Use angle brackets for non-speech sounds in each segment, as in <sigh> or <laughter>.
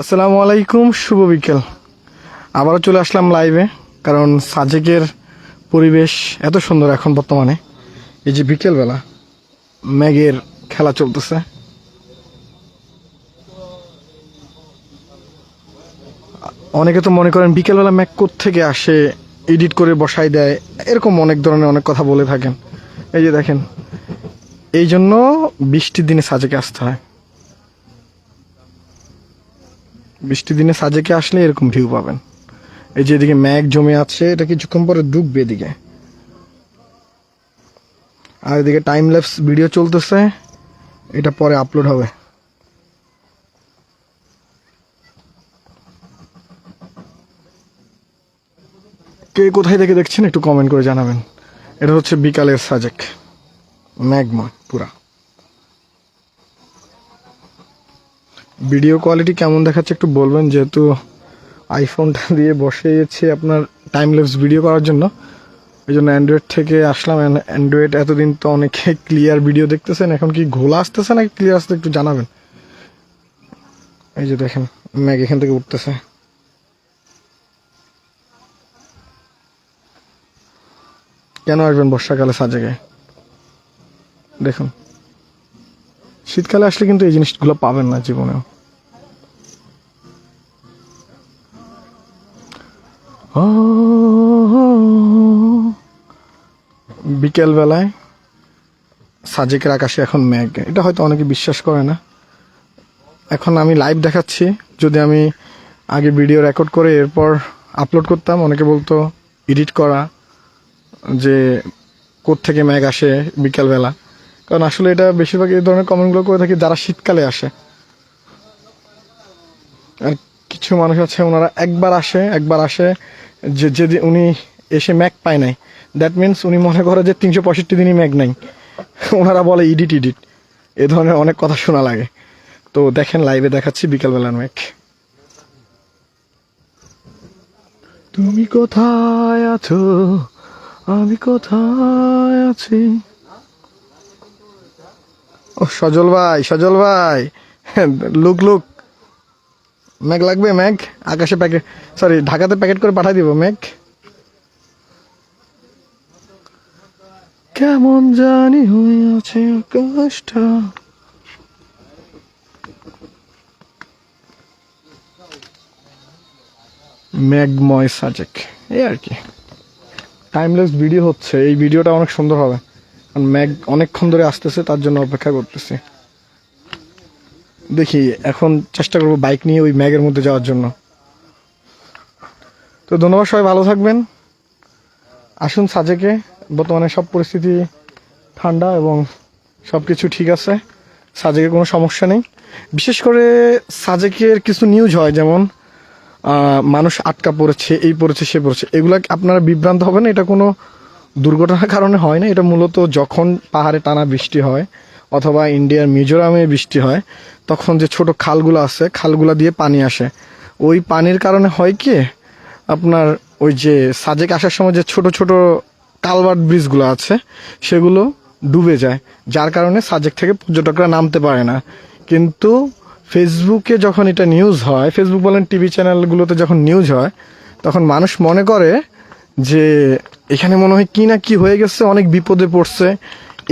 আসসালামু আলাইকুম, শুভ বিকেল। আবারও চলে আসলাম লাইভে কারণ সাজেকের পরিবেশ এত সুন্দর এখন বর্তমানে। এই যে বিকেলবেলা ম্যাগের খেলা চলতেছে। অনেকে তো মনে করেন বিকেলবেলা ম্যাগ থেকে আসে এডিট করে বসাই দেয়, এরকম অনেক ধরনের অনেক কথা বলে থাকেন। এই যে দেখেন, এই জন্য বৃষ্টির দিনে সাজেকে আসতে হয়। বৃষ্টির দিনে সাজেকে আসলে এরকম ভিউ পাবেন। এই যে এদিকে ম্যাগ জমে আছে, এটা কিছুক্ষণ পরে ডুববে এদিকে। আর এদিকে টাইম ল্যাপস ভিডিও চলতেছে, এটা পরে আপলোড হবে। কে কোথায় থেকে দেখছেন একটু কমেন্ট করে জানাবেন। এটা হচ্ছে বিকালের সাজেক ম্যাগময় পুরা। ভিডিও কোয়ালিটি কেমন দেখাচ্ছে একটু বলবেন, যেহেতু আইফোনটা দিয়ে বসেছি আপনার টাইম লেপস ভিডিও করার জন্য। এই জন্য অ্যান্ড্রয়েড থেকে আসলাম অ্যান্ড্রয়েড এতদিন তো অনেকে ক্লিয়ার ভিডিও দেখতেছেন, এখন কি ঘোলা আসতেছে নাকি ক্লিয়ার আসতে একটু জানাবেন? এই যে দেখেন ম্যাগ এখান থেকে উঠতেছে। কেন আসবেন বর্ষাকালে সাজেকে? দেখুন। শীতকালে আসলে কিন্তু এই জিনিসগুলো পাবেন না জীবনেও। ও, বিকেল বেলায় সাজেকের আকাশে এখন মেঘ। এটা হয়তো অনেকে বিশ্বাস করে না। এখন আমি লাইভ দেখাচ্ছি। যদি আমি আগে ভিডিও রেকর্ড করে এরপর আপলোড করতাম অনেকে বলতো এডিট করা যে থেকে মেঘ আসে বিকেলবেলা? কারণ আসলে এটা বেশিরভাগ এই ধরনের কমেন্টগুলো করে থাকি যারা শীতকালে আসে। আর কিছু মানুষ আছে, ওনারা একবার আসে একবার আসে, যে যেদিন উনি এসে ম্যাক পায় নাই। দ্যাট মিন্স উনি মনে করে যে তিনশো পঁয়ষট্টি দিনই ম্যাক নাই। ওনারা বলে ইডিট ইডিট। এ ধরনের অনেক কথা শোনা লাগে। তো দেখেন লাইভে দেখাচ্ছি বিকালবেলার ম্যাক তুমি কোথায় আছো? আমি কোথায় আছি? ও, সজল ভাই সজল ভাই। Look look. ম্যাগ লাগবে, ম্যাগ? আকাশে প্যাকেট সরি ঢাকাতে প্যাকেট করে পাঠাই দিব, ম্যাগ। কেমন জানি হয়ে আছে আকাশটা। ম্যাগময় সাজেক। এই আর কি। টাইমলেস ভিডিও হচ্ছে, এই ভিডিওটা অনেক সুন্দর হবে। ম্যাগ অনেকক্ষণ ধরে আসতেছে, তার জন্য অপেক্ষা করতেছি। দেখি, এখন চেষ্টা করব বাইক নিয়ে ওই ম্যাগের মধ্যে যাওয়ার জন্য। তো ধন্যবাদ সবাই, ভালো থাকবেন। আসুন সাজেকে। বর্তমানে সব পরিস্থিতি ঠান্ডা এবং সব কিছু ঠিক আছে। সাজেকে কোনো সমস্যা নেই। বিশেষ করে সাজেকের কিছু নিউজ হয়, যেমন মানুষ আটকা পড়েছে, এই পড়েছে, সে পড়েছে। এগুলা আপনারা বিভ্রান্ত হবেন? এটা কোনো দুর্ঘটনার কারণে হয় না। এটা মূলত যখন পাহাড়ে টানা বৃষ্টি হয় অথবা ইন্ডিয়ার মিজোরামে বৃষ্টি হয়, তখন যে ছোট খালগুলো আছে, খালগুলো দিয়ে পানি আসে। ওই পানির কারণে হয় কি, আপনার ওই যে সাজেক আসার সময় যে ছোট ছোট কালভার্ট ব্রিজগুলো আছে, সেগুলো ডুবে যায়, যার কারণে সাজেক থেকে পর্যটকরা নামতে পারে না। কিন্তু ফেসবুকে যখন এটা নিউজ হয়, ফেসবুক বলেন টিভি চ্যানেলগুলোতে যখন নিউজ হয়, তখন মানুষ মনে করে যে এখানে মনে হয় কি না কি হয়ে গেছে, অনেক বিপদে পড়ছে।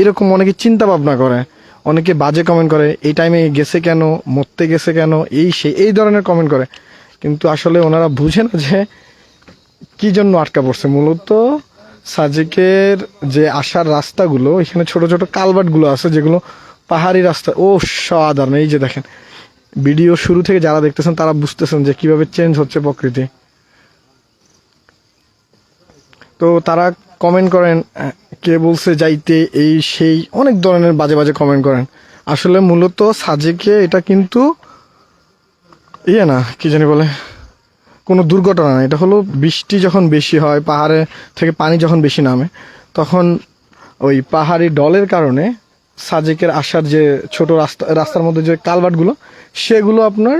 এরকম অনেকে চিন্তা ভাবনা করে, অনেকে বাজে কমেন্ট করে, এই টাইমে গেছে কেন, মরতে গেছে কেন, এই সে, এই ধরনের কমেন্ট করে। কিন্তু আসলে ওনারা বুঝে না যে কি জন্য আটকা পড়ছে। মূলত সাজেকের যে আসার রাস্তাগুলো, এখানে ছোট ছোট কালভার্টগুলো আছে, যেগুলো পাহাড়ি রাস্তা। ও সাধারণ এই যে দেখেন। ভিডিও শুরু থেকে যারা দেখতেছেন, তারা বুঝতেছেন যে কীভাবে চেঞ্জ হচ্ছে প্রকৃতি। তো তারা কমেন্ট করেন, কে বলছে যাইতে, এই, সেই, অনেক ধরনের বাজে বাজে কমেন্ট করেন। আসলে মূলত সাজেকে এটা কিন্তু ইয়ে না, কি জানি বলে, কোনো দুর্ঘটনা না। এটা হলো বৃষ্টি যখন বেশি হয়, পাহাড়ে থেকে পানি যখন বেশি নামে, তখন ওই পাহাড়ি ডলের কারণে সাজেকের আসার যে ছোট রাস্তা রাস্তার মধ্যে যে কালভার্টগুলো সেগুলো আপনার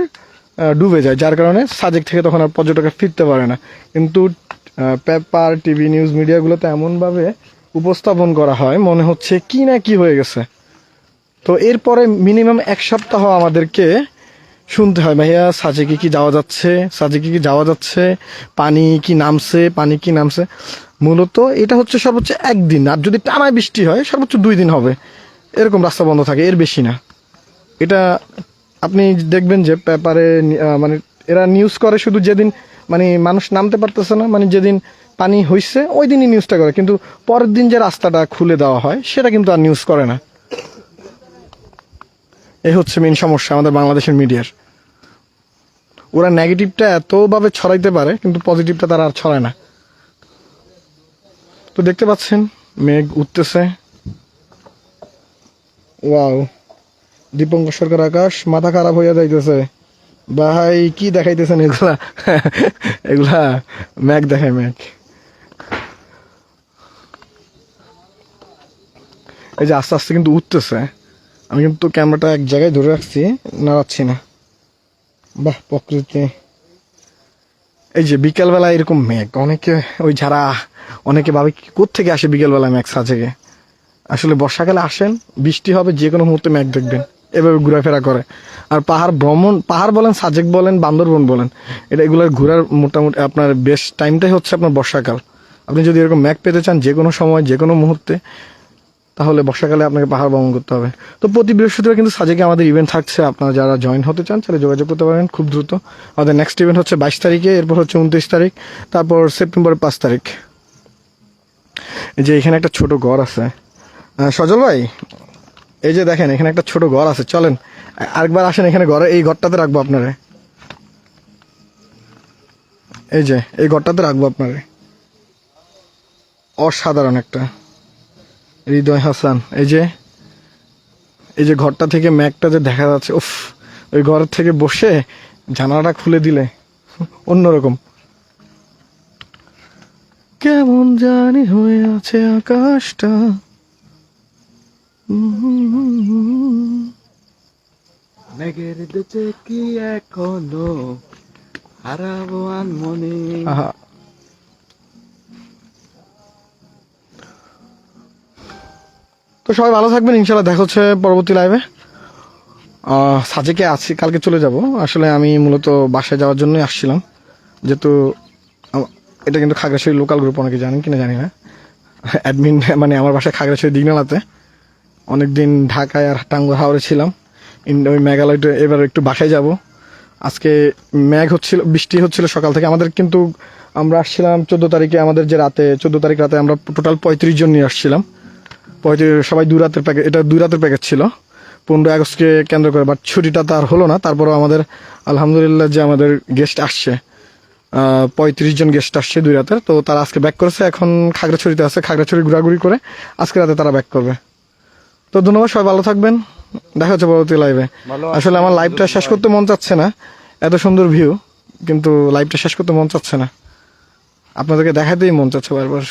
ডুবে যায়। যার কারণে সাজেক থেকে তখন আর পর্যটকরা ফিরতে পারে না। কিন্তু পেপার, টিভি, নিউজ মিডিয়াগুলোতে এমনভাবে উপস্থাপন করা হয়, মনে হচ্ছে কি না কি হয়ে গেছে। তো এরপরে মিনিমাম এক সপ্তাহ আমাদেরকে শুনতে হয়, ভাইয়া, সাজেকে কি যাওয়া যাচ্ছে? সাজেকে কি যাওয়া যাচ্ছে? পানি কি নামছে? পানি কি নামছে? মূলত এটা হচ্ছে সর্বোচ্চ একদিন, আর যদি টানায় বৃষ্টি হয়, সর্বোচ্চ দুই দিন হবে। এরকম রাস্তা বন্ধ থাকে, এর বেশি না। এটা আপনি দেখবেন যে পেপারে মানে এরা নিউজ করে শুধু যেদিন মানে মানুষ নামতে পারতেছে না। মানে যেদিন পানি হইছে ওই দিনই নিউজটা করে। কিন্তু পরের দিন যে রাস্তাটা খুলে দেওয়া হয়, সেটা কিন্তু আর নিউজ করে না। এই হচ্ছে মেন সমস্যা আমাদের বাংলাদেশের মিডিয়ার ওরা নেগেটিভটা এতভাবে ছড়াইতে পারে, কিন্তু পজিটিভটা তারা আর ছড়ায় না। তো দেখতে পাচ্ছেন, মেঘ উঠতেছে। ওয়াও দীপঙ্কর সরকার আকাশ মাথা খারাপ হইয়া যাইতেছে। ভাই, কি দেখাইতেছেন এগুলা? <laughs> এগুলা ম্যাক দেখায় ম্যাক। এই যে আস্তে আস্তে কিন্তু উঠতেছে। আমি কিন্তু ক্যামেরাটা এক জায়গায় ধরে রাখছি, নাড়াচ্ছি না। বাহ, প্রকৃতি। এই যে বিকেলবেলা এরকম মেঘ অনেকে ওই যারা, অনেকে ভাবে কি কোত্থেকে আসে বিকেলবেলা মেঘ সাজেকে আসলে বর্ষাকালে আসেন, বৃষ্টি হবে, যে কোনো মুহূর্তে মেঘ দেখবেন। এভাবে ঘোরাফেরা করে। আর পাহাড় ভ্রমণ, পাহাড় বলেন, সাজেক বলেন, বান্দরবন বলেন, এটা এগুলোর ঘোরার মোটামুটি আপনার বেস্ট টাইমটাই হচ্ছে আপনার বর্ষাকাল। আপনি যদি এরকম ম্যাক পেতে চান যে কোনো সময়, যে কোনো মুহূর্তে, তাহলে বর্ষাকালে আপনাকে পাহাড় ভ্রমণ করতে হবে। তো প্রতি বৃহস্পতিবার কিন্তু সাজেকে আমাদের ইভেন্ট থাকছে, আপনারা যারা জয়েন হতে চান, তাহলে যোগাযোগ করতে পারেন খুব দ্রুত। আমাদের নেক্সট ইভেন্ট হচ্ছে বাইশ তারিখে, এরপর হচ্ছে উনত্রিশ তারিখ, তারপর সেপ্টেম্বরের পাঁচ তারিখ। যে এখানে একটা ছোট ঘর আছে। সজল ভাই এই যে দেখেন, এখানে একটা ছোট ঘর আছে, চলেন। আরেকবার আসেন এখানে ঘরে, এই ঘরটাতে রাখব আপনারে। এই যে, এই ঘরটাতে রাখব আপনারে। অসাধারণ একটা। হৃদয় হাসান, এই যে এই যে ঘরটা থেকে ম্যাকটা যে দেখা যাচ্ছে, উফ, ওই ঘর থেকে বসে জানালাটা খুলে দিলে, অন্যরকম। কেমন জানি হয়ে আছে আকাশটা। মেঘের দেশে কি এখনও হারাবো মনে তো সবাই ভালো থাকবেন, ইনশাল্লাহ দেখা হচ্ছে পরবর্তী লাইভে সাজেকে আছি, কালকে চলে যাব। আসলে আমি মূলত বাসায় যাওয়ার জন্যই আসছিলাম। যেহেতু এটা কিন্তু খাগড়াছড়ি লোকাল গ্রুপ অনেকে জানেন কিনা জানি না। <laughs> অ্যাডমিন মানে আমার বাসায় খাগড়াছড়ি দিগনালাতে অনেকদিন ঢাকায় আর টাঙ্গুয়ার হাওড়ে ছিলাম। ওই মেঘালয়টা এবার একটু বাসায় যাব। আজকে মেঘ হচ্ছিল, বৃষ্টি হচ্ছিল সকাল থেকে। আমাদের কিন্তু আমরা আসছিলাম চোদ্দ তারিখে, আমাদের যে রাতে, চোদ্দ তারিখ রাতে আমরা টোটাল পঁয়ত্রিশ জন নিয়ে আসছিলাম। পঁয়ত্রিশ, সবাই দু রাতের প্যাকেট এটা দুই রাতের প্যাকেট ছিল। পনেরোই আগস্টকে কেন্দ্র করে বাট ছুটিটা তার হলো না। তারপরেও আমাদের, আলহামদুলিল্লাহ যে আমাদের গেস্ট আসছে পঁয়ত্রিশ জন গেস্ট আসছে দুই রাতের। তো তারা আজকে ব্যাক করেছে। এখন খাগড়াছড়িতে আছে। খাগড়াছড়ি ঘোরাঘুরি করে আজকে রাতে তারা ব্যাক করবে। তো ধন্যবাদ সবাই ভালো থাকবেন। দেখা হচ্ছে পরবর্তী লাইভে আসলে আমার লাইভটা শেষ করতে মন চাচ্ছে না। এত সুন্দর ভিউ কিন্তু লাইভটা শেষ করতে মন চাচ্ছে না। আপনাদেরকে দেখাতেই মন চাচ্ছে বারবার।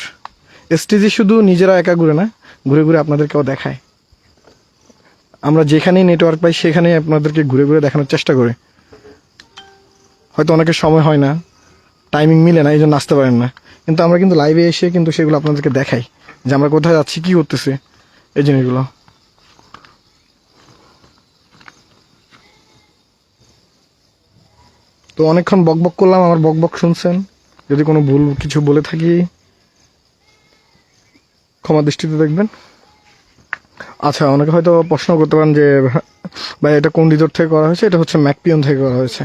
এসটিজি শুধু নিজেরা একা ঘুরে না ঘুরে ঘুরে আপনাদেরকেও দেখায়। আমরা যেখানেই নেটওয়ার্ক পাই সেখানেই আপনাদেরকে ঘুরে ঘুরে দেখানোর চেষ্টা করি। হয়তো অনেকের সময় হয় না টাইমিং মিলে না এই জন্য আসতে পারেন না। কিন্তু আমরা কিন্তু লাইভে এসে কিন্তু সেগুলো আপনাদেরকে দেখাই যে আমরা কোথায় যাচ্ছি কী করতেছি এই জিনিসগুলো। তো অনেকক্ষণ বক বক করলাম আমার বক বক শুনছেন। যদি কোনো ভুল কিছু বলে থাকি, ক্ষমা দৃষ্টিতে দেখবেন। আচ্ছা অনেকে হয়তো প্রশ্ন করতে পারেন যে, ভাই, এটা কোন রিজোর্ট থেকে করা হয়েছে? এটা হচ্ছে ম্যাকপিয়ন থেকে করা হয়েছে।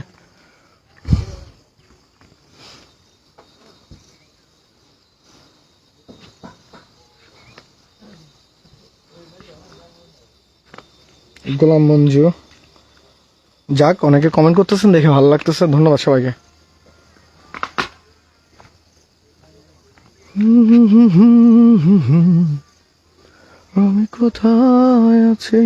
গোলাম মঞ্জু। যাক অনেকে কমেন্ট করতেছেন দেখে ভালো লাগতেছে। ধন্যবাদ সবাইকে। আমি কোথায় আছি?